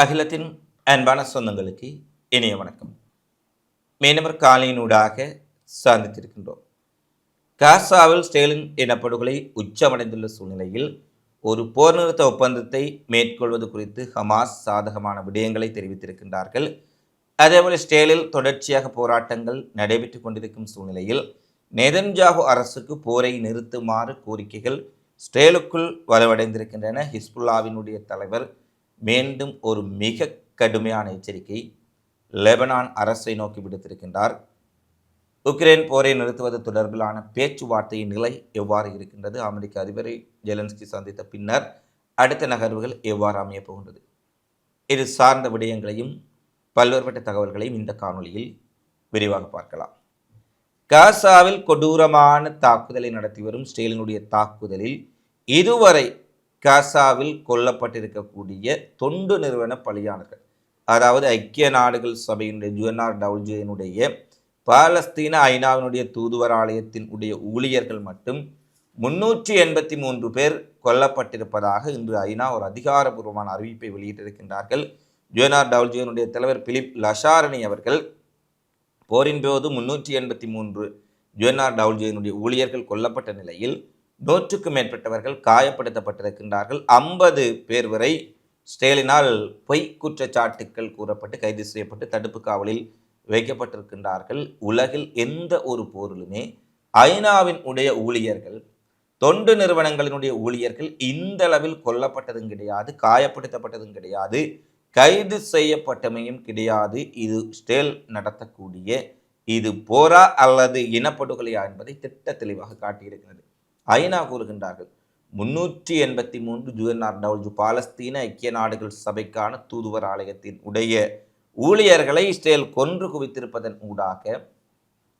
அகிலத்தின் அன்பான சொந்தங்களுக்கு இனிய வணக்கம். மீனவர் காலையினூடாக சார்ந்திருக்கின்றோம். காசாவில் ஸ்டேலின் இனப்படுகொலை உச்சமடைந்துள்ள சூழ்நிலையில் ஒரு போர் நிறுத்த ஒப்பந்தத்தை மேற்கொள்வது குறித்து ஹமாஸ் சாதகமான விடயங்களை தெரிவித்திருக்கின்றார்கள். அதேபோல ஸ்டேலில் தொடர்ச்சியாக போராட்டங்கள் நடைபெற்றுக் கொண்டிருக்கும் சூழ்நிலையில் நெதன்ஜாகு அரசுக்கு போரை நிறுத்துமாறு கோரிக்கைகள் ஸ்டேலுக்குள் வலுவடைந்திருக்கின்றன. ஹிஸ்புல்லாவினுடைய தலைவர் மீண்டும் ஒரு மிக கடுமையான எச்சரிக்கை லெபனான் அரசை நோக்கி விடுத்திருக்கின்றார். உக்ரைன் போரை நிறுத்துவது தொடர்பிலான பேச்சுவார்த்தையின் நிலை எவ்வாறு இருக்கின்றது? அமெரிக்க அதிபரை ஜெலன்ஸ்கி சந்தித்த பின்னர் அடுத்த நகர்வுகள் எவ்வாறு அமையப் போகின்றது? இது சார்ந்த விடயங்களையும் பல்வேறுபட்ட தகவல்களையும் இந்த காணொளியில் விரிவாக பார்க்கலாம். காசாவில் கொடூரமான தாக்குதலை நடத்தி வரும் ஸ்டேலினுடைய தாக்குதலில் இதுவரை காசாவில் கொல்லப்பட்டிருக்கக்கூடிய தொண்டு நிறுவன பலியானர்கள் அதாவது ஐக்கிய நாடுகள் சபையினுடைய ஜுஎன்ஆர் டவுல்ஜியினுடைய பாலஸ்தீன ஐநாவினுடைய தூதுவர் ஆலயத்தின் உடைய ஊழியர்கள் மட்டும் முன்னூற்றி எண்பத்தி மூன்று பேர் கொல்லப்பட்டிருப்பதாக இன்று ஐநா ஒரு அதிகாரபூர்வமான அறிவிப்பை வெளியிட்டிருக்கின்றார்கள். ஜுஎன்ஆர் டவுல்ஜியினுடைய தலைவர் பிலிப் லஷாரணி அவர்கள் போரின் போது முன்னூற்றி எண்பத்தி மூன்று ஜுஎன்ஆர் டவுல்ஜியினுடைய ஊழியர்கள் கொல்லப்பட்ட நிலையில் நூற்றுக்கும் மேற்பட்டவர்கள் காயப்படுத்தப்பட்டிருக்கின்றார்கள். ஐம்பது பேர் வரை ஸ்டேலினால் பொய் குற்றச்சாட்டுக்கள் கூறப்பட்டு கைது செய்யப்பட்டு தடுப்பு காவலில் வைக்கப்பட்டிருக்கின்றார்கள். உலகில் எந்த ஒரு போரிலுமே ஐநாவின் உடைய ஊழியர்கள் தொண்டு நிறுவனங்களினுடைய ஊழியர்கள் இந்த அளவில் கொல்லப்பட்டதும் கிடையாது காயப்படுத்தப்பட்டதும் கிடையாது கைது செய்யப்பட்டமையும் கிடையாது. இது ஸ்டேல் நடத்தக்கூடிய இது போரா அல்லது இனப்படுகொலையா என்பதை திட்ட தெளிவாக காட்டியிருக்கிறது. ஐநா கூறுகின்றார்கள். முன்னூற்றி எண்பத்தி மூன்று ஜூஎன்ஆர் டவுல்ஜு பாலஸ்தீன ஐக்கிய நாடுகள் சபைக்கான தூதுவர் ஆலயத்தின் உடைய ஊழியர்களை இஸ்ரேல் கொன்று குவித்திருப்பதன் ஊடாக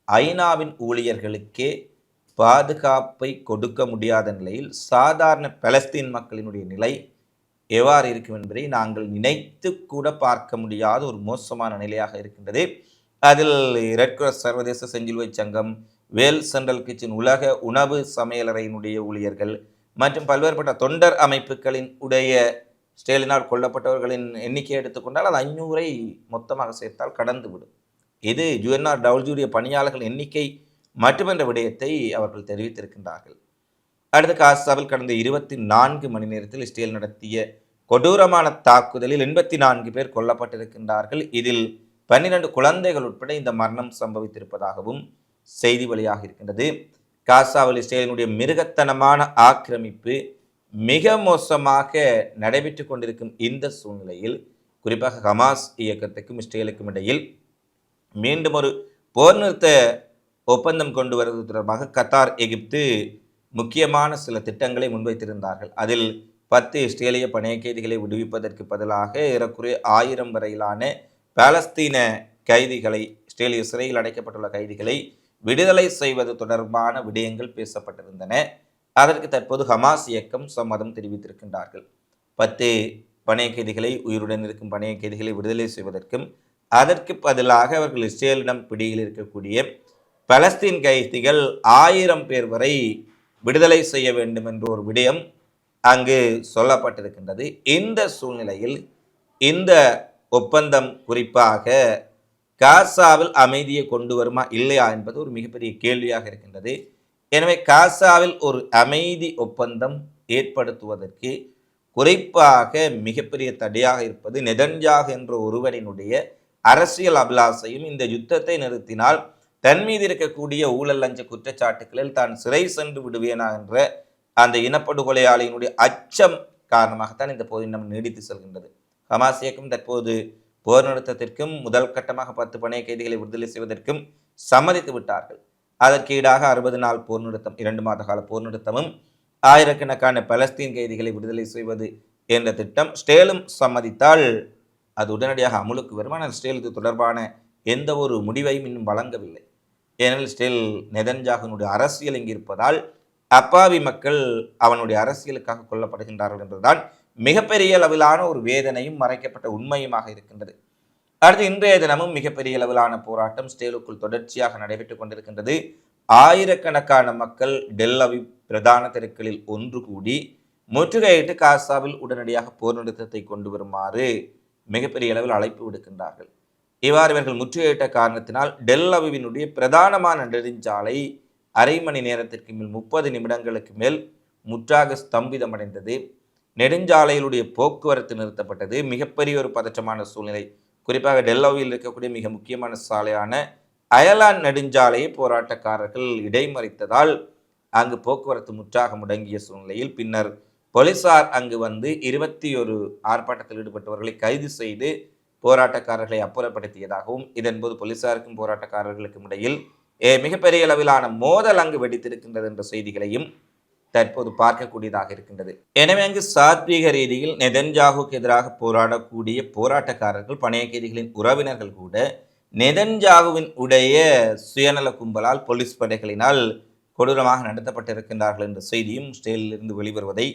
ஐநாவின் ஊழியர்களுக்கே பாதுகாப்பை கொடுக்க முடியாத நிலையில் சாதாரண பலஸ்தீன் மக்களினுடைய நிலை எவ்வாறு இருக்கும் என்பதை நாங்கள் நினைத்து கூட பார்க்க முடியாத ஒரு மோசமான நிலையாக இருக்கின்றது. அதில் ரெட் கிராஸ் சர்வதேச செஞ்சிலுவை சங்கம் வேல் சென்ட்ரல் கிச்சன் உலக உணவு சமையலறையினுடைய ஊழியர்கள் மற்றும் பல்வேறுபட்ட தொண்டர் அமைப்புகளின் உடைய ஸ்டேலினால் கொல்லப்பட்டவர்களின் எண்ணிக்கை எடுத்துக்கொண்டால் அது ஐநூறை மொத்தமாக சேர்த்தால் கடந்து விடும் இது யுஎன்ஆர் டவுல்ஜுடைய பணியாளர்கள் எண்ணிக்கை மட்டுமென்ற விடயத்தை அவர்கள் தெரிவித்திருக்கின்றார்கள். அடுத்த காசாவில் கடந்த இருபத்தி நான்கு மணி நேரத்தில் இஸ்ரேல் நடத்திய கொடூரமான தாக்குதலில் எண்பத்தி நான்கு பேர் கொல்லப்பட்டிருக்கின்றார்கள். இதில் பன்னிரண்டு குழந்தைகள் உட்பட இந்த மரணம் சம்பவித்திருப்பதாகவும் செய்தி வழியாக இருக்கின்றது. காசாவில் இஸ்ரேலினுடைய மிருகத்தனமான ஆக்கிரமிப்பு மிக மோசமாக நடைபெற்று கொண்டிருக்கும் இந்த சூழ்நிலையில் குறிப்பாக ஹமாஸ் இயக்கத்துக்கும் இஸ்ரேலுக்கும் இடையில் மீண்டும் ஒரு போர் நிறுத்த ஒப்பந்தம் கொண்டு வருவது தொடர்பாக கத்தார் எகிப்து முக்கியமான சில திட்டங்களை முன்வைத்திருந்தார்கள். அதில் பத்து இஸ்ரேலிய பணைய கைதிகளை விடுவிப்பதற்கு பதிலாக ஏறக்குறைய ஆயிரம் வரையிலான பாலஸ்தீன கைதிகளை இஸ்ரேலிய சிறையில் அடைக்கப்பட்டுள்ள கைதிகளை விடுதலை செய்வது தொடர்பான விடயங்கள் பேசப்பட்டிருந்தன. அதற்கு தற்போது ஹமாஸ் இயக்கம் சம்மதம் தெரிவித்திருக்கின்றார்கள். பத்து பணைய கைதிகளை உயிருடன் இருக்கும் பணைய கைதிகளை விடுதலை செய்வதற்கும் அதற்கு பதிலாக அவர்கள் இஸ்ரேலிடம் பிடியில் இருக்கக்கூடிய பலஸ்தீன் கைதிகள் ஆயிரம் பேர் வரை விடுதலை செய்ய வேண்டும் என்ற ஒரு விடயம் அங்கு சொல்லப்பட்டிருக்கின்றது. இந்த சூழ்நிலையில் இந்த ஒப்பந்தம் குறிப்பாக காசாவில் அமைதியை கொண்டு வருமா இல்லையா என்பது ஒரு மிகப்பெரிய கேள்வியாக இருக்கின்றது. எனவே காசாவில் ஒரு அமைதி ஒப்பந்தம் ஏற்படுத்துவதற்கு குறிப்பாக மிகப்பெரிய தடையாக இருப்பது நெதன்ஜாக் என்ற ஒருவரினுடைய அரசியல் அபிலாசையும் இந்த யுத்தத்தை நிறுத்தினால் தன் மீது இருக்கக்கூடிய ஊழல் லஞ்ச குற்றச்சாட்டுகளில் தான் சிறை சென்று விடுவேனா என்ற அந்த இனப்படுகொலையாளியினுடைய அச்சம் காரணமாகத்தான் இந்த போது இன்னும் நீடித்து செல்கின்றது. ஹமாஸ் இயக்கம் தற்போது போர் நிறுத்தத்திற்கும் முதல் கட்டமாக பத்து பணைய கைதிகளை விடுதலை செய்வதற்கும் சம்மதித்து விட்டார்கள். அதற்கு ஈடாக அறுபது நாள் போர் நிறுத்தம் இரண்டு மாத கால போர் நிறுத்தமும் ஆயிரக்கணக்கான பலஸ்தீன் கைதிகளை விடுதலை செய்வது என்ற திட்டம் ஸ்டேலும் சம்மதித்தால் அது உடனடியாக அமுலுக்கு வரும். ஆனால் ஸ்டேல் இது தொடர்பான எந்த ஒரு முடிவையும் இன்னும் வழங்கவில்லை. ஏனெனில் ஸ்டேல் நெதன்ஜாகனுடைய அரசியல் இங்கு இருப்பதால் அப்பாவி மக்கள் அவனுடைய அரசியலுக்காக கொல்லப்படுகின்றார்கள் என்றுதான் மிகப்பெரிய அளவிலான ஒரு வேதனையும் மறைக்கப்பட்ட உண்மையுமாக இருக்கின்றது. அடுத்து இன்றைய தினமும் மிகப்பெரிய அளவிலான போராட்டம் ஸ்டேலுக்குள் தொடர்ச்சியாக நடைபெற்றுக் கொண்டிருக்கின்றது. ஆயிரக்கணக்கான மக்கள் டெல்லவி பிரதான தெருக்களில் ஒன்று கூடி முற்றுகையிட்டு காசாவில் உடனடியாக போர் நிறுத்தத்தை கொண்டு வருமாறு மிகப்பெரிய அளவில் அழைப்பு விடுக்கின்றார்கள். இவ்வாறு இவர்கள் முற்றுகையிட்ட காரணத்தினால் டெல் பிரதானமான நெடுஞ்சாலை அரை மணி நேரத்திற்கு மேல் முப்பது நிமிடங்களுக்கு மேல் முற்றாக ஸ்தம்பிதமடைந்தது. நெடுஞ்சாலையிலுடைய போக்குவரத்து நிறுத்தப்பட்டது. மிகப்பெரிய ஒரு பதற்றமான சூழ்நிலை. குறிப்பாக டெல்லோவில் இருக்கக்கூடிய மிக முக்கியமான சாலையான அயலான் நெடுஞ்சாலையை போராட்டக்காரர்கள் இடைமறித்ததால் அங்கு போக்குவரத்து முற்றாக முடங்கிய சூழ்நிலையில் பின்னர் போலீசார் அங்கு வந்து இருபத்தி ஒரு ஆர்ப்பாட்டத்தில் ஈடுபட்டவர்களை கைது செய்து போராட்டக்காரர்களை அப்புறப்படுத்தியதாகவும் இதன்போது போலீசாருக்கும் போராட்டக்காரர்களுக்கும் இடையில் மிகப்பெரிய அளவிலான மோதல் அங்கு வெடித்திருக்கின்றது என்ற செய்திகளையும் தற்போது பார்க்கக்கூடியதாக இருக்கின்றது. எனவே அங்கு சாத்வீக ரீதியில் நெதன்ஜாகுக்கு எதிராக போராடக்கூடிய போராட்டக்காரர்கள் பணைய கைதிகளின் உறவினர்கள் கூட நெதன்ஜாகுவின் உடைய சுயநல கும்பலால் போலீஸ் படைகளினால் கொடூரமாக நடத்தப்பட்டிருக்கின்றார்கள் என்ற செய்தியும் ஸ்டேலிலிருந்து வெளிவருவதை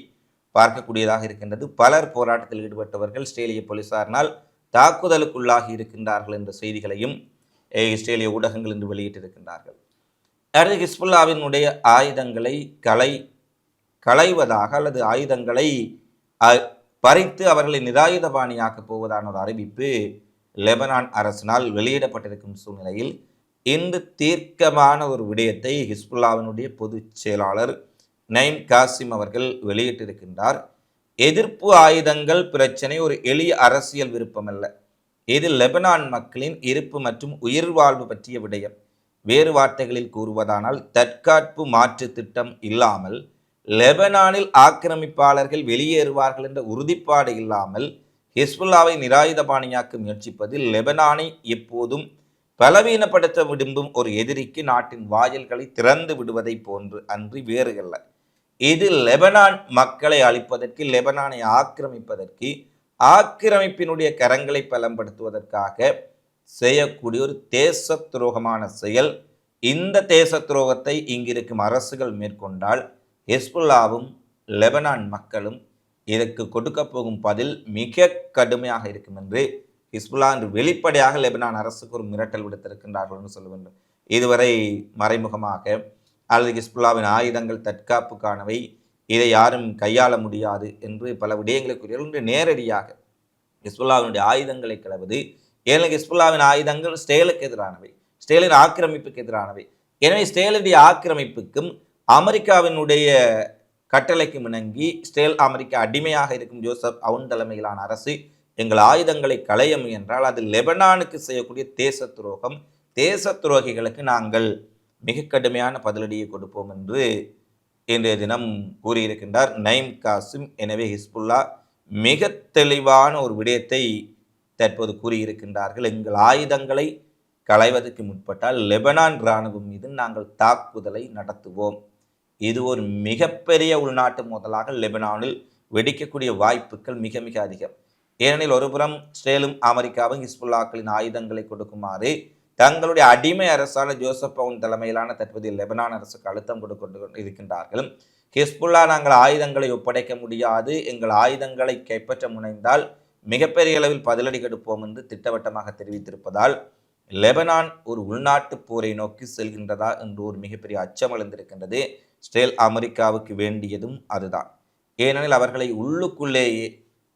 பார்க்கக்கூடியதாக இருக்கின்றது. பலர் போராட்டத்தில் ஈடுபட்டவர்கள் இஸ்ரேலிய போலீசாரினால் தாக்குதலுக்குள்ளாகி இருக்கின்றார்கள் என்ற செய்திகளையும் இஸ்ரேலிய ஊடகங்கள் இன்று வெளியிட்டிருக்கின்றார்கள். அடுத்து ஹிஸ்புல்லாவினுடைய ஆயுதங்களை கலை களைவதாக அல்லது ஆயுதங்களை பறித்து அவர்களை நிராயுதபாணியாக்கப் போவதான ஒரு அறிவிப்பு லெபனான் அரசினால் வெளியிடப்பட்டிருக்கும் சூழ்நிலையில் இந்த தீர்க்கமான ஒரு விடயத்தை ஹிஸ்புல்லாவினுடைய பொதுச் செயலாளர் நைம் காசிம் அவர்கள் வெளியிட்டிருக்கின்றார். எதிர்ப்பு ஆயுதங்கள் பிரச்சனை ஒரு எளிய அரசியல் விருப்பமல்ல. இது லெபனான் மக்களின் இருப்பு மற்றும் உயிர் வாழ்வு பற்றிய விடயம் வேறு வார்த்தைகளில் கூறுவதானால் தற்காப்பு மாற்று திட்டம் இல்லாமல் லெபனானில் ஆக்கிரமிப்பாளர்கள் வெளியேறுவார்கள் என்ற உறுதிப்பாடு இல்லாமல் ஹிஸ்புல்லாவை நிராயுதபாணியாக்க முயற்சிப்பதில் லெபனானை எப்போதும் பலவீனப்படுத்த விரும்பும் ஒரு எதிரிக்கு நாட்டின் வாயில்களை திறந்து விடுவதை போன்று அன்றி வேறு அல்ல. இது லெபனான் மக்களை அழிப்பதற்கு லெபனானை ஆக்கிரமிப்பதற்கு ஆக்கிரமிப்பினுடைய கரங்களை பலப்படுத்துவதற்காக செய்யக்கூடிய ஒரு தேச துரோகமான செயல். இந்த தேச துரோகத்தை இங்கிருக்கும் அரசுகள் மேற்கொண்டால் ஹெஸ்புல்லாவும் லெபனான் மக்களும் இதற்கு கொடுக்க போகும் பதில் மிக கடுமையாக இருக்கும் என்று ஹிஸ்புல்லா என்று வெளிப்படையாக லெபனான் அரசுக்கு ஒரு மிரட்டல் விடுத்திருக்கின்றார்கள் என்று சொல்ல வேண்டும். இதுவரை மறைமுகமாக அல்லது ஹிஸ்புல்லாவின் ஆயுதங்கள் தற்காப்புக்கானவை இதை யாரும் கையாள முடியாது என்று பல விடயங்களை கூறியவர்கள் நேரடியாக ஹிஸ்புல்லாவினுடைய ஆயுதங்களை கிளவது ஏனெனில் ஹிஸ்புல்லாவின் ஆயுதங்கள் ஸ்டேலுக்கு எதிரானவை ஸ்டேலின் ஆக்கிரமிப்புக்கு எதிரானவை. எனவே ஸ்டேலுடைய ஆக்கிரமிப்புக்கும் அமெரிக்காவினுடைய கட்டளைக்கு இணங்கி ஸ்டேல் அமெரிக்கா அடிமையாக இருக்கும் ஜோசப் அவுன் தலைமையிலான அரசு எங்கள் ஆயுதங்களை களைய முயன்றால் அது லெபனானுக்கு செய்யக்கூடிய தேச துரோகம். தேச துரோகிகளுக்கு நாங்கள் மிக கடுமையான பதிலடியை கொடுப்போம் என்று இன்றைய தினம் கூறியிருக்கின்றார் நைம் காசிம். எனவே ஹிஸ்புல்லா மிக தெளிவான ஒரு விடயத்தை தற்போது கூறியிருக்கின்றார்கள். எங்கள் ஆயுதங்களை களைவதற்கு முற்பட்டால் லெபனான் இராணுவம் மீது நாங்கள் தாக்குதலை நடத்துவோம். இது ஒரு மிகப்பெரிய உள்நாட்டு மோதலாக லெபனானில் வெடிக்கக்கூடிய வாய்ப்புகள் மிக மிக அதிகம். ஏனெனில் ஒருபுறம் இஸ்ரேலும் அமெரிக்காவும் ஹிஸ்புல்லாக்களின் ஆயுதங்களை கொடுக்குமாறு தங்களுடைய அடிமை அரசான ஜோசப் பவுன் தலைமையிலான தற்போதைய லெபனான் அரசுக்கு அழுத்தம் கொண்டு இருக்கின்றார்கள் ஹிஸ்புல்லா நாங்கள் ஆயுதங்களை ஒப்படைக்க முடியாது எங்கள் ஆயுதங்களை கைப்பற்ற முனைந்தால் மிகப்பெரிய அளவில் பதிலடி கெடுப்போம் என்று திட்டவட்டமாக தெரிவித்திருப்பதால் லெபனான் ஒரு உள்நாட்டு போரை நோக்கி செல்கின்றதா என்று ஒரு மிகப்பெரிய அச்சம் எழுந்திருக்கின்றது. இஸ்ரேல் அமெரிக்காவுக்கு வேண்டியதும் அதுதான். ஏனெனில் அவர்களை உள்ளுக்குள்ளேயே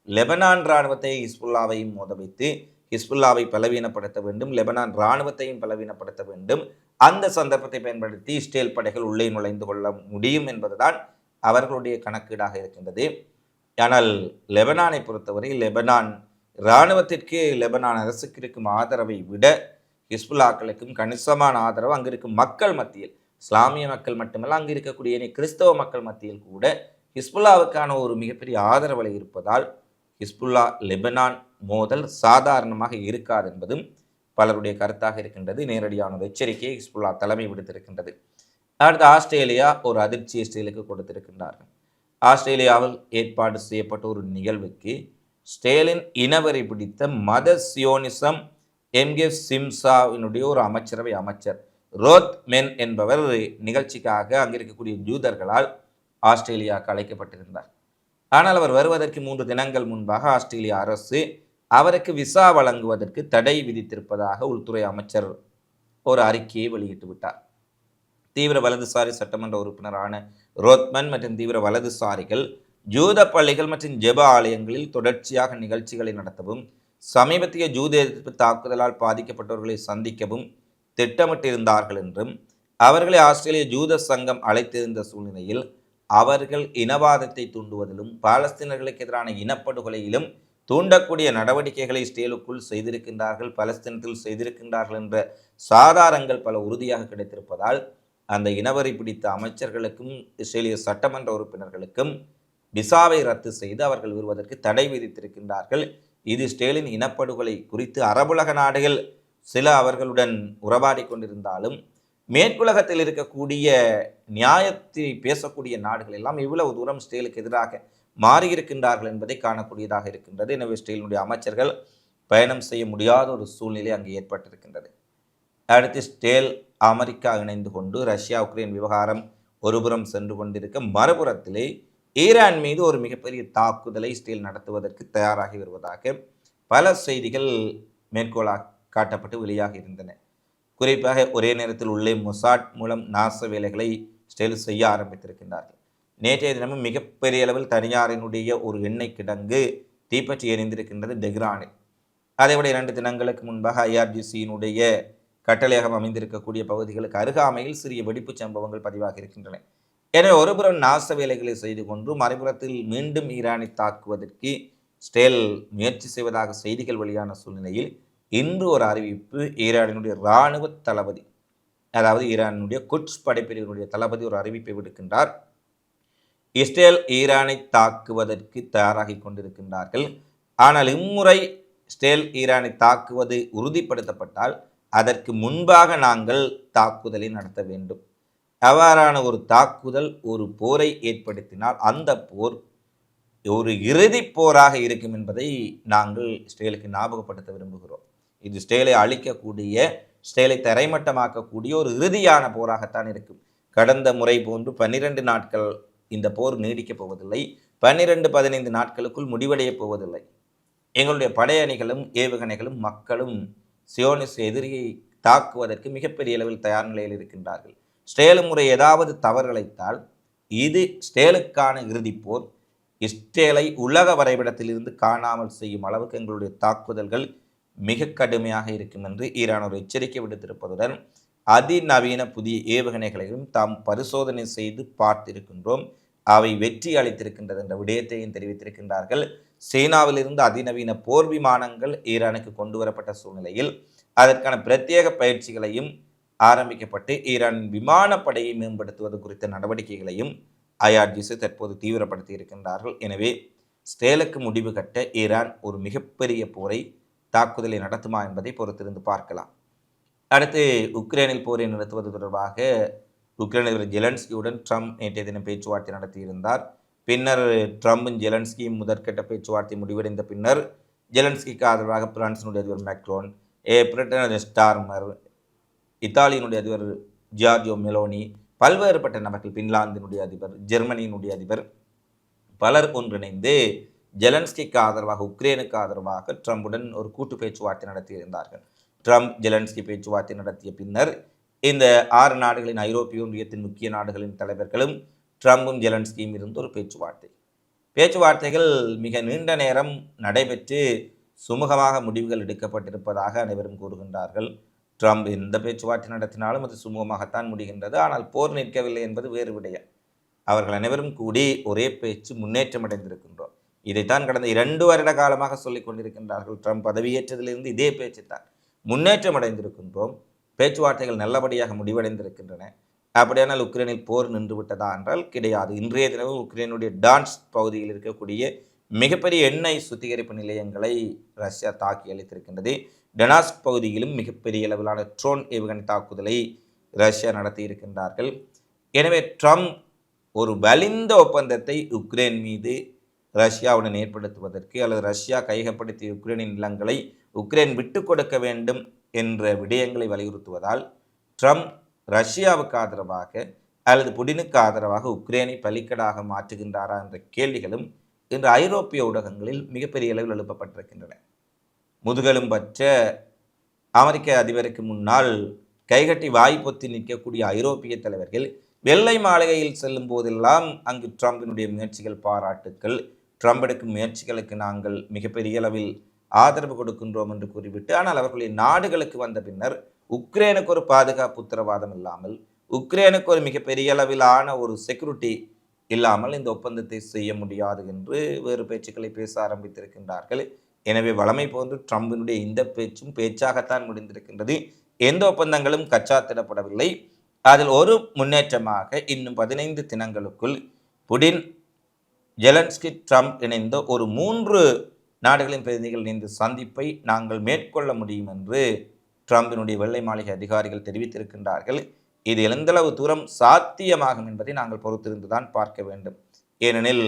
லெபனான் இராணுவத்தை ஹிஸ்புல்லாவையும் மோத வைத்து ஹிஸ்புல்லாவை பலவீனப்படுத்த வேண்டும் லெபனான் இராணுவத்தையும் பலவீனப்படுத்த வேண்டும். அந்த சந்தர்ப்பத்தை பயன்படுத்தி இஸ்ரேல் படைகள் உள்ளே நுழைந்து கொள்ள முடியும் என்பதுதான் அவர்களுடைய கணக்கீடாக இருக்கின்றது. ஆனால் லெபனானை பொறுத்தவரை லெபனான் இராணுவத்திற்கு லெபனான் அரசுக்கு இருக்கும் ஆதரவை விட ஹிஸ்புல்லாக்களுக்கும் கணிசமான ஆதரவு அங்கே இருக்கும் மக்கள் மத்தியில் இஸ்லாமிய மக்கள் மட்டுமல்ல அங்கே இருக்கக்கூடிய கிறிஸ்தவ மக்கள் மத்தியில் கூட ஹிஸ்புல்லாவுக்கான ஒரு மிகப்பெரிய ஆதரவலை இருப்பதால் ஹிஸ்புல்லா லெபனான் மோதல் சாதாரணமாக இருக்காது என்பதும் பலருடைய கருத்தாக இருக்கின்றது. நேரடியான ஒரு எச்சரிக்கையை ஹிஸ்புல்லா தலைமை விடுத்திருக்கின்றது. அடுத்து ஆஸ்திரேலியா ஒரு அதிர்ச்சி இஸ்ரேலுக்கு கொடுத்திருக்கின்றார்கள். ஆஸ்திரேலியாவில் ஏற்பாடு செய்யப்பட்ட ஒரு நிகழ்வுக்கு ஸ்டேலின் இனவரை பிடித்த மத சியோனிசம் எம்கே சிம்சாவினுடைய ஒரு அமைச்சரவை அமைச்சர். ரோத் மென் என்பவர் நிகழ்ச்சிக்காக அங்கே இருக்கக்கூடிய ஜூதர்களால் ஆஸ்திரேலியாவுக்கு அழைக்கப்பட்டிருந்தார். ஆனால் அவர் வருவதற்கு மூன்று தினங்கள் முன்பாக ஆஸ்திரேலிய அரசு அவருக்கு விசா வழங்குவதற்கு தடை விதித்திருப்பதாக உள்துறை அமைச்சர் ஒரு அறிக்கையை வெளியிட்டு விட்டார். தீவிர வலதுசாரி சட்டமன்ற உறுப்பினரான ரோத்மன் மற்றும் தீவிர வலதுசாரிகள் ஜூத பள்ளிகள் மற்றும் ஜெப ஆலயங்களில் தொடர்ச்சியாக நிகழ்ச்சிகளை நடத்தவும் சமீபத்திய ஜூத எதிர்ப்பு தாக்குதலால் பாதிக்கப்பட்டவர்களை சந்திக்கவும் திட்டமிட்டிருந்தார்கள் என்றும் அவர்களை ஆஸ்திரேலிய ஜூத சங்கம் அழைத்திருந்த சூழ்நிலையில் அவர்கள் இனவாதத்தை தூண்டுவதிலும் பாலஸ்தீனர்களுக்கு எதிரான இனப்படுகொலையிலும் தூண்டக்கூடிய நடவடிக்கைகளை இஸ்ரேலுக்குள் செய்திருக்கின்றார்கள் பலஸ்தீனத்தில் செய்திருக்கின்றார்கள் என்ற சாதாரங்கள் பல உறுதியாக கிடைத்திருப்பதால் அந்த இனவரை பிடித்த அமைச்சர்களுக்கும் இஸ்ரேலிய சட்டமன்ற உறுப்பினர்களுக்கும் விசாவை ரத்து செய்து அவர்கள் வருவதற்கு தடை விதித்திருக்கின்றார்கள் இது ஸ்டேலின் இனப்படுகொலை குறித்து அரபுலக நாடுகள் சில அவர்களுடன் உறவாடி கொண்டிருந்தாலும் மேற்குலகத்தில் இருக்கக்கூடிய நியாயத்தை பேசக்கூடிய நாடுகள் எல்லாம் இவ்வளவு தூரம் ஸ்டேலுக்கு எதிராக மாறியிருக்கின்றார்கள் என்பதை காணக்கூடியதாக இருக்கின்றது. எனவே ஸ்டேலினுடைய அமைச்சர்கள் பயணம் செய்ய முடியாத ஒரு சூழ்நிலை அங்கு ஏற்பட்டிருக்கின்றது. அடுத்து ஸ்டேல் அமெரிக்கா இணைந்து கொண்டு ரஷ்யா உக்ரைன் விவகாரம் ஒருபுறம் சென்று கொண்டிருக்க மறுபுறத்திலே ஈரான் மீது ஒரு மிகப்பெரிய தாக்குதலை இஸ்ரேல் நடத்துவதற்கு தயாராகி வருவதாக பல செய்திகள் மேற்கோளாக காட்டப்பட்டு வெளியாகி இருந்தன. குறிப்பாக ஒரே நேரத்தில் உள்ளே மொசாட் மூலம் நாச வேலைகளை இஸ்ரேல் செய்ய ஆரம்பித்திருக்கின்றார்கள். நேற்றைய தினமும் மிகப்பெரிய அளவில் தனியாரினுடைய ஒரு எண்ணெய் கிடங்கு தீப்பற்றி எரிந்திருக்கின்றது டெஹ்ரானில். அதைவிட இரண்டு தினங்களுக்கு முன்பாக ஐஆர்ஜிசியினுடைய கட்டளையகம் அமைந்திருக்கக்கூடிய பகுதிகளுக்கு அருகாமையில் சிறிய வெடிப்புச் சம்பவங்கள் பதிவாகி இருக்கின்றன எனவே ஒருபுறம் நாச வேலைகளை செய்து கொண்டு மறுபுறத்தில் மீண்டும் ஈரானை தாக்குவதற்கு ஸ்டேல் முயற்சி செய்வதாக செய்திகள் வெளியான சூழ்நிலையில் இன்று ஒரு அறிவிப்பு ஈரானினுடைய இராணுவ தளபதி அதாவது ஈரானுடைய குட்ஸ் படைப்பிரிவினுடைய தளபதி ஒரு அறிவிப்பை விடுக்கின்றார். இஸ்ரேல் ஈரானை தாக்குவதற்கு தயாராகி கொண்டிருக்கின்றார்கள். ஆனால் இம்முறை இஸ்ரேல் ஈரானை தாக்குவது உறுதிப்படுத்தப்பட்டால் அதற்கு முன்பாக நாங்கள் தாக்குதலை நடத்த வேண்டும். அவ்வாறான ஒரு தாக்குதல் ஒரு போரை ஏற்படுத்தினால் அந்த போர் ஒரு இறுதி போராக இருக்கும் என்பதை நாங்கள் ஸ்டேலுக்கு ஞாபகப்படுத்த விரும்புகிறோம். இது ஸ்டேலை அழிக்கக்கூடிய ஸ்டேலை தரைமட்டமாக்கக்கூடிய ஒரு இறுதியான போராகத்தான் இருக்கும். கடந்த முறை போன்று பன்னிரண்டு நாட்கள் இந்த போர் நீடிக்கப் போவதில்லை. பன்னிரண்டு பதினைந்து நாட்களுக்குள் முடிவடையப் போவதில்லை. எங்களுடைய படையணிகளும் ஏவுகணைகளும் மக்களும் சியோனிஸ் எதிரியை தாக்குவதற்கு மிகப்பெரிய அளவில் தயார் நிலையில் இருக்கின்றார்கள். ஸ்டேலு முறை ஏதாவது தவறிழைத்தால் இது ஸ்டேலுக்கான இறுதிப்போர் இஸ்ரேலை உலக வரைபடத்திலிருந்து காணாமல் செய்யும் அளவுக்கு எங்களுடைய தாக்குதல்கள் மிக கடுமையாக இருக்கும் என்று ஈரான் ஒரு எச்சரிக்கை விடுத்திருப்பதுடன் அதிநவீன புதிய ஏவுகணைகளையும் தாம் பரிசோதனை செய்து பார்த்திருக்கின்றோம். அவை வெற்றி அளித்திருக்கின்றது என்ற விடயத்தையும் தெரிவித்திருக்கின்றார்கள். சீனாவிலிருந்து அதிநவீன போர் விமானங்கள் ஈரானுக்கு கொண்டு வரப்பட்ட சூழ்நிலையில் அதற்கான பிரத்யேக பயிற்சிகளையும் ஆரம்பிக்கப்பட்டு ஈரான் விமானப்படையை மேம்படுத்துவது குறித்த நடவடிக்கைகளையும் ஐஆர்ஜிசி தற்போது தீவிரப்படுத்தி இருக்கின்றார்கள். எனவே ஸ்டேலுக்கு முடிவு கட்ட ஈரான் ஒரு மிகப்பெரிய போரை தாக்குதலை நடத்துமா என்பதை பொறுத்திருந்து பார்க்கலாம். அடுத்து உக்ரைனில் போரை நடத்துவது தொடர்பாக உக்ரைன் அதிபர் ஜெலன்ஸ்கியுடன் ட்ரம்ப் நேற்றைய தினம் பேச்சுவார்த்தை நடத்தியிருந்தார். பின்னர் ட்ரம்பும் ஜெலன்ஸ்கியும் முதற்கட்ட பேச்சுவார்த்தை முடிவடைந்த பின்னர் ஜெலன்ஸ்கிக்கு ஆதரவாக பிரான்சினுடைய அதிபர் மேக்ரோன் ஏ பிரிட்டன் ஸ்டார்மர் இத்தாலியினுடைய அதிபர் ஜியார்ஜியோ மெலோனி பல்வேறுபட்ட நபர்கள் பின்லாந்தினுடைய அதிபர் ஜெர்மனியினுடைய அதிபர் பலர் ஒன்றிணைந்து ஜெலன்ஸ்கிக்கு ஆதரவாக உக்ரைனுக்கு ஆதரவாக ட்ரம்புடன் ஒரு கூட்டு பேச்சுவார்த்தை நடத்தியிருந்தார்கள் ட்ரம்ப் ஜெலன்ஸ்கி பேச்சுவார்த்தை நடத்திய பின்னர் இந்த ஆறு நாடுகளின் ஐரோப்பிய ஒன்றியத்தின் முக்கிய நாடுகளின் தலைவர்களும் ட்ரம்பும் ஜெலன்ஸ்கியும் இருந்து ஒரு பேச்சுவார்த்தை. பேச்சுவார்த்தைகள் மிக நீண்ட நேரம் நடைபெற்று சுமூகமாக முடிவுகள் எடுக்கப்பட்டிருப்பதாக அனைவரும் கூறுகின்றார்கள். ட்ரம்ப் எந்த பேச்சுவார்த்தை நடத்தினாலும் அது சுமூகமாகத்தான் முடிகின்றது. ஆனால் போர் நிற்கவில்லை என்பது வேறு விடயம். அவர்கள் அனைவரும் கூடி ஒரே பேச்சு முன்னேற்றம் அடைந்திருக்கின்றோம். இதைத்தான் கடந்த இரண்டு வருட காலமாக சொல்லிக் கொண்டிருக்கின்றார்கள். ட்ரம்ப் பதவியேற்றதிலிருந்து இதே பேச்சு தான் முன்னேற்றம் அடைந்திருக்கின்றோம். பேச்சுவார்த்தைகள் நல்லபடியாக முடிவடைந்திருக்கின்றன. அப்படியானால் உக்ரைனில் போர் நின்று விட்டதா என்றால் கிடையாது. இன்றைய தினமும் உக்ரைனுடைய டான்ஸ் பகுதியில் இருக்கக்கூடிய மிகப்பெரிய எண்ணெய் சுத்திகரிப்பு நிலையங்களை ரஷ்யா தாக்கி அளித்திருக்கின்றது டெனாஸ்க் பகுதியிலும் மிகப்பெரிய அளவிலான ட்ரோன் ஏவுகணை தாக்குதலை ரஷ்யா நடத்தி இருக்கின்றார்கள் எனவே ட்ரம்ப் ஒரு வலிந்த ஒப்பந்தத்தை உக்ரைன் மீது ரஷ்யாவுடன் ஏற்படுத்துவதற்கு அல்லது ரஷ்யா கையகப்படுத்திய உக்ரைனின் நிலங்களை உக்ரைன் விட்டு கொடுக்க வேண்டும் என்ற விடயங்களை வலியுறுத்துவதால் ட்ரம்ப் ரஷ்யாவுக்கு ஆதரவாக அல்லது புடினுக்கு ஆதரவாக உக்ரைனை பலிக்கடாக மாற்றுகின்றாரா என்ற கேள்விகளும் இன்று ஐரோப்பிய ஊடகங்களில் மிகப்பெரிய அளவில் எழுப்பப்பட்டிருக்கின்றன. முதுகெலும் பற்ற அமெரிக்க அதிபருக்கு முன்னால் கைகட்டி வாய் பொத்தி நிற்கக்கூடிய ஐரோப்பிய தலைவர்கள் வெள்ளை மாளிகையில் செல்லும் போதெல்லாம் அங்கு ட்ரம்பினுடைய முயற்சிகள் பாராட்டுக்கள். ட்ரம்ப் எடுக்கும் முயற்சிகளுக்கு நாங்கள் மிகப்பெரிய அளவில் ஆதரவு கொடுக்கின்றோம் என்று கூறிவிட்டு ஆனால் அவர்களுடைய நாடுகளுக்கு வந்த பின்னர் உக்ரைனுக்கு ஒரு பாதுகாப்பு உத்தரவாதம் இல்லாமல் உக்ரைனுக்கு ஒரு மிகப்பெரிய அளவிலான ஒரு செக்யூரிட்டி இல்லாமல் இந்த ஒப்பந்தத்தை செய்ய முடியாது என்று வேறு பேச்சுக்களை பேச ஆரம்பித்திருக்கின்றார்கள். எனவே வளமை போன்று ட்ரம்பினுடைய இந்த பேச்சும் பேச்சாகத்தான் முடிந்திருக்கின்றது. எந்த ஒப்பந்தங்களும் கச்சாத்திடப்படவில்லை. அதில் ஒரு முன்னேற்றமாக இன்னும் பதினைந்து தினங்களுக்குள் புடின் ஜெலன்ஸ்கி ட்ரம்ப் இணைந்த ஒரு மூன்று நாடுகளின் பிரதிநிதிகள் இணைந்த சந்திப்பை நாங்கள் மேற்கொள்ள முடியும் என்று ட்ரம்பினுடைய வெள்ளை மாளிகை அதிகாரிகள் தெரிவித்திருக்கின்றார்கள். இது எந்தளவு தூரம் சாத்தியமாகும் என்பதை நாங்கள் பொறுத்திருந்துதான் பார்க்க வேண்டும். ஏனெனில்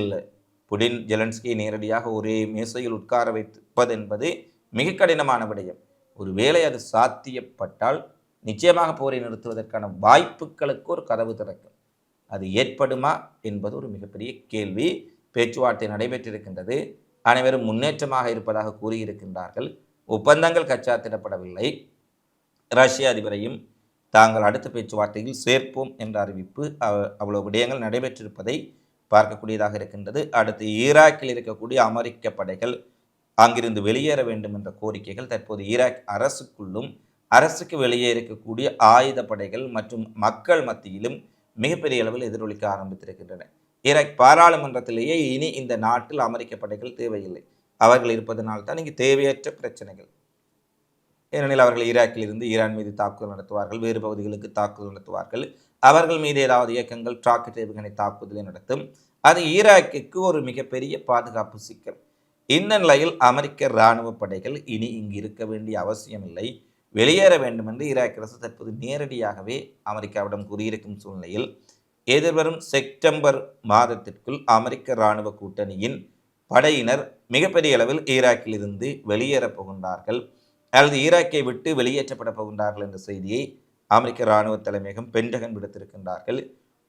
புடின் ஜெலன்ஸ்கியை நேரடியாக ஒரே மேசையில் உட்கார வைப்பது என்பது மிக கடினமான விடயம். ஒருவேளை அது சாத்தியப்பட்டால் நிச்சயமாக போரை நிறுத்துவதற்கான வாய்ப்புகளுக்கு ஒரு கதவு திறக்கும். அது ஏற்படுமா என்பது ஒரு மிகப்பெரிய கேள்வி. பேச்சுவார்த்தை நடைபெற்றிருக்கின்றது. அனைவரும் முன்னேற்றமாக இருப்பதாக கூறியிருக்கின்றார்கள். ஒப்பந்தங்கள் கச்சாத்திடப்படவில்லை. ரஷ்ய அதிபரையும் தாங்கள் அடுத்த பேச்சுவார்த்தையில் சேர்ப்போம் என்ற அறிவிப்பு அவ்வளவு விடயங்கள் நடைபெற்றிருப்பதை பார்க்கக்கூடியதாக இருக்கின்றது. அடுத்து ஈராக்கில் இருக்கக்கூடிய அமெரிக்க படைகள் அங்கிருந்து வெளியேற வேண்டும் என்ற கோரிக்கைகள் தற்போது ஈராக் அரசுக்குள்ளும் அரசுக்கு வெளியே இருக்கக்கூடிய ஆயுத படைகள் மற்றும் மக்கள் மத்தியிலும் மிகப்பெரிய அளவில் எதிரொலிக்க ஆரம்பித்திருக்கின்றன. ஈராக் பாராளுமன்றத்திலேயே இனி இந்த நாட்டில் அமெரிக்க படைகள் தேவையில்லை. அவர்கள் இருப்பதனால் தான் இங்கு தேவையற்ற பிரச்சனைகள். ஏனெனில் அவர்கள் ஈராக்கில் இருந்து ஈரான் மீது தாக்குதல் நடத்துவார்கள் வேறு பகுதிகளுக்கு தாக்குதல் நடத்துவார்கள். அவர்கள் மீது ஏதாவது இயக்கங்கள் ராக்கெட் ஏவுகணை தாக்குதலை நடத்தும். அது ஈராக்கிற்கு ஒரு மிகப்பெரிய பாதுகாப்பு சிக்கல். இந்த நிலையில் அமெரிக்க இராணுவ படைகள் இனி இங்கு இருக்க வேண்டிய அவசியமில்லை. வெளியேற வேண்டும் என்று ஈராக் அரசு தற்போது நேரடியாகவே அமெரிக்காவிடம் கூறியிருக்கும் சூழ்நிலையில் எதிர்வரும் செப்டம்பர் மாதத்திற்குள் அமெரிக்க இராணுவ கூட்டணியின் படையினர் மிகப்பெரிய அளவில் ஈராக்கில் இருந்து வெளியேறப் போகின்றார்கள். அல்லது ஈராக்கை விட்டு வெளியேற்றப்பட போகின்றார்கள் என்ற செய்தியை அமெரிக்க இராணுவ தலைமையகம் பென்டகன் விடுத்திருக்கின்றார்கள்.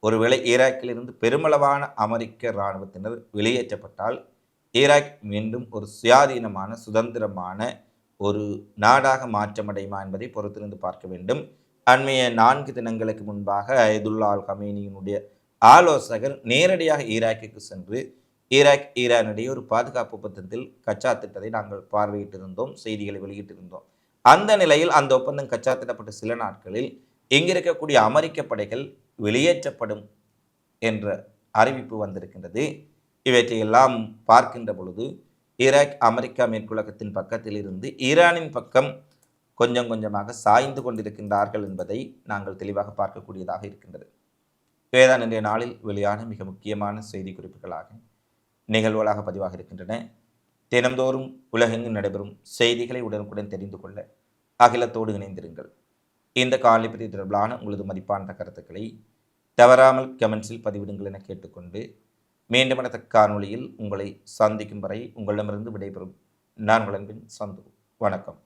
ஒருவேளை ஈராக்கிலிருந்து பெருமளவான அமெரிக்க இராணுவத்தினர் வெளியேற்றப்பட்டால் ஈராக் மீண்டும் ஒரு சுயாதீனமான சுதந்திரமான ஒரு நாடாக மாற்றமடையுமா என்பதை பொறுத்திருந்து பார்க்க வேண்டும். அண்மைய நான்கு தினங்களுக்கு முன்பாக அயதுல்லா அல் கமேனியினுடைய ஆலோசகர் நேரடியாக ஈராக்கிற்கு சென்று ஈராக் ஈரானுடைய ஒரு பாதுகாப்பு ஒப்பந்தத்தில் திட்டத்தை நாங்கள் பார்வையிட்டிருந்தோம் செய்திகளை வெளியிட்டிருந்தோம். அந்த நிலையில் அந்த ஒப்பந்தம் கச்சா திட்டப்பட்ட சில நாட்களில் இங்கிருக்கக்கூடிய அமெரிக்க படைகள் வெளியேற்றப்படும் என்ற அறிவிப்பு வந்திருக்கின்றது. இவற்றையெல்லாம் பார்க்கின்ற பொழுது ஈராக் அமெரிக்கா மேற்குலகத்தின் பக்கத்தில் இருந்து ஈரானின் பக்கம் கொஞ்சம் கொஞ்சமாக சாய்ந்து கொண்டிருக்கின்றார்கள் என்பதை நாங்கள் தெளிவாக பார்க்கக்கூடியதாக இருக்கின்றது. இவைதான் இன்றைய நாளில் வெளியான மிக முக்கியமான செய்தி குறிப்புகளாகும் நிகழ்வுகளாக பதிவாக இருக்கின்றன தினந்தோறும் உலகெங்கும் நடைபெறும் செய்திகளை உடனுக்குடன் தெரிந்து கொள்ள அகிலத்தோடு இணைந்திருங்கள். இந்த காலிப்பதி தொடர்பிலான உங்களது மதிப்பான கருத்துக்களை தவறாமல் கமெண்ட்ஸில் பதிவிடுங்கள் என கேட்டுக்கொண்டு மீண்டும் அடுத்த காணொளியில் உங்களை சந்திக்கும் வரை உங்களிடமிருந்து விடைபெறும் நான் வளன்பின் சந்து வணக்கம்.